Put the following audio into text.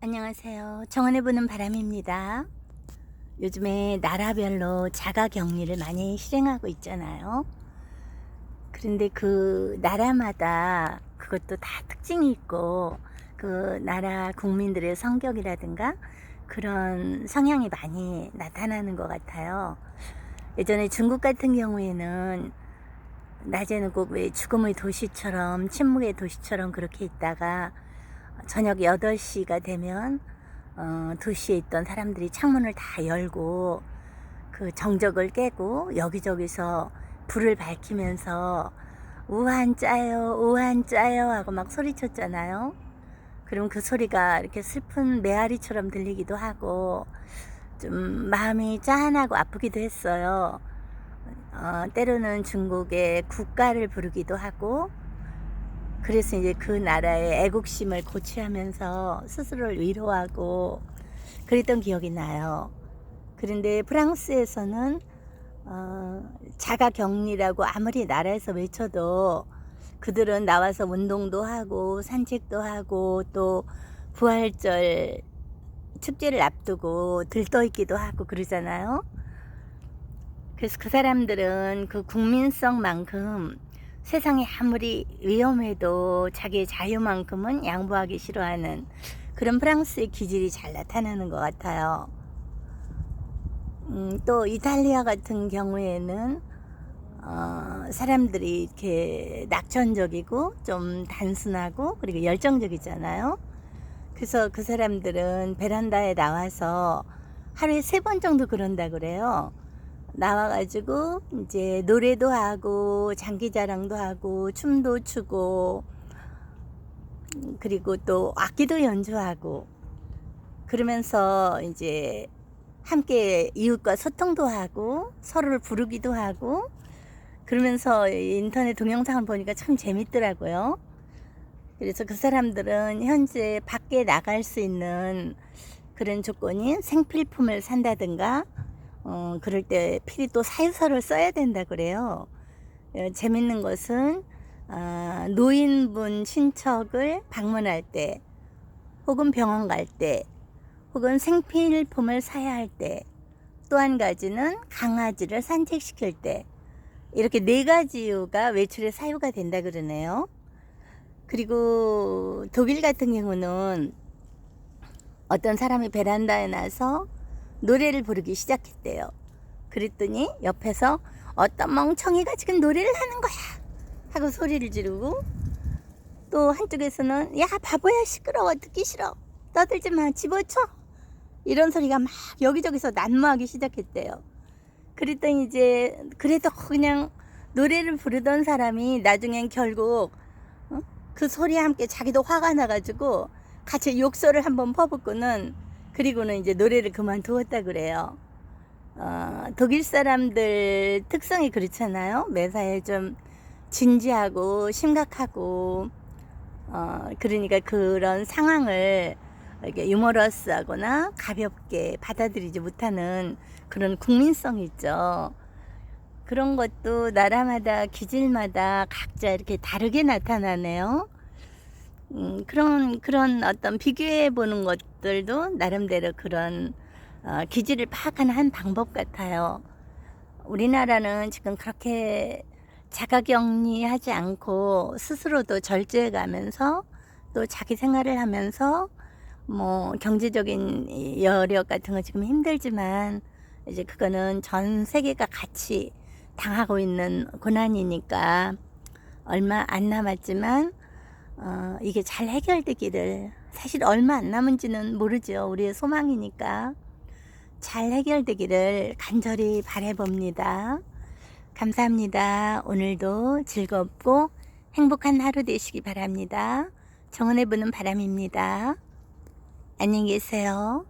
안녕하세요. 정원에 부는 바람입니다. 요즘에 나라별로 자가 격리를 많이 실행하고 있잖아요. 그런데 그 나라마다 그것도 다 특징이 있고 그 나라 국민들의 성격이라든가 그런 성향이 많이 나타나는 것 같아요. 예전에 중국 같은 경우에는 낮에는 꼭 왜 죽음의 도시처럼 침묵의 도시처럼 그렇게 있다가 저녁 8시가 되면 어, 도시에 있던 사람들이 창문을 다 열고 그 정적을 깨고 여기저기서 불을 밝히면서 우한 짜요 우한 짜요 하고 막 소리쳤잖아요. 그럼 그 소리가 이렇게 슬픈 메아리처럼 들리기도 하고 좀 마음이 짠하고 아프기도 했어요. 어, 때로는 중국의 국가를 부르기도 하고 그래서 이제 그 나라의 애국심을 고취하면서 스스로를 위로하고 그랬던 기억이 나요. 그런데 프랑스에서는 어, 자가 격리라고 아무리 나라에서 외쳐도 그들은 나와서 운동도 하고 산책도 하고 또 부활절 축제를 앞두고 들떠 있기도 하고 그러잖아요. 그래서 그 사람들은 그 국민성만큼 세상이 아무리 위험해도 자기의 자유만큼은 양보하기 싫어하는 그런 프랑스의 기질이 잘 나타나는 것 같아요. 음, 또 이탈리아 같은 경우에는 어, 사람들이 이렇게 낙천적이고 좀 단순하고 그리고 열정적이잖아요. 그래서 그 사람들은 베란다에 나와서 하루에 세 번 정도 그런다 그래요. 나와가지고 이제 노래도 하고 장기자랑도 하고 춤도 추고 그리고 또 악기도 연주하고 그러면서 이제 함께 이웃과 소통도 하고 서로를 부르기도 하고 그러면서 인터넷 동영상을 보니까 참 재밌더라고요. 그래서 그 사람들은 현재 밖에 나갈 수 있는 그런 조건인 생필품을 산다든가 어, 그럴 때 필히 또 사유서를 써야 된다 그래요. 어, 재밌는 것은 어, 노인분 친척을 방문할 때, 혹은 병원 갈 때, 혹은 생필품을 사야 할 때, 또 한 가지는 강아지를 산책시킬 때, 이렇게 네 가지 이유가 외출의 사유가 된다 그러네요. 그리고 독일 같은 경우는 어떤 사람이 베란다에 나서 노래를 부르기 시작했대요. 그랬더니 옆에서 어떤 멍청이가 지금 노래를 하는 거야 하고 소리를 지르고 또 한쪽에서는 야 바보야 시끄러워 듣기 싫어 떠들지 마 집어쳐 이런 소리가 막 여기저기서 난무하기 시작했대요. 그랬더니 이제 그래도 그냥 노래를 부르던 사람이 나중엔 결국 어? 그 소리와 함께 자기도 화가 나가지고 같이 욕설을 한번 퍼붓고는 그리고는 이제 노래를 그만두었다 그래요. 어, 독일 사람들 특성이 그렇잖아요. 매사에 좀 진지하고 심각하고 어, 그러니까 그런 상황을 이렇게 유머러스하거나 가볍게 받아들이지 못하는 그런 국민성이 있죠. 그런 것도 나라마다 기질마다 각자 이렇게 다르게 나타나네요. 음, 그런 그런 어떤 비교해 보는 것 들도 나름대로 그런 어, 기질을 파악하는 한 방법 같아요. 우리나라는 지금 그렇게 자가격리하지 않고 스스로도 절제해 가면서 또 자기 생활을 하면서 뭐 경제적인 여력 같은 거 지금 힘들지만 이제 그거는 전 세계가 같이 당하고 있는 고난이니까 얼마 안 남았지만 어, 이게 잘 해결되기를 사실 얼마 안 남은지는 모르죠. 우리의 소망이니까 잘 해결되기를 간절히 바래봅니다. 감사합니다. 오늘도 즐겁고 행복한 하루 되시기 바랍니다. 정원해 부는 바람입니다. 안녕히 계세요.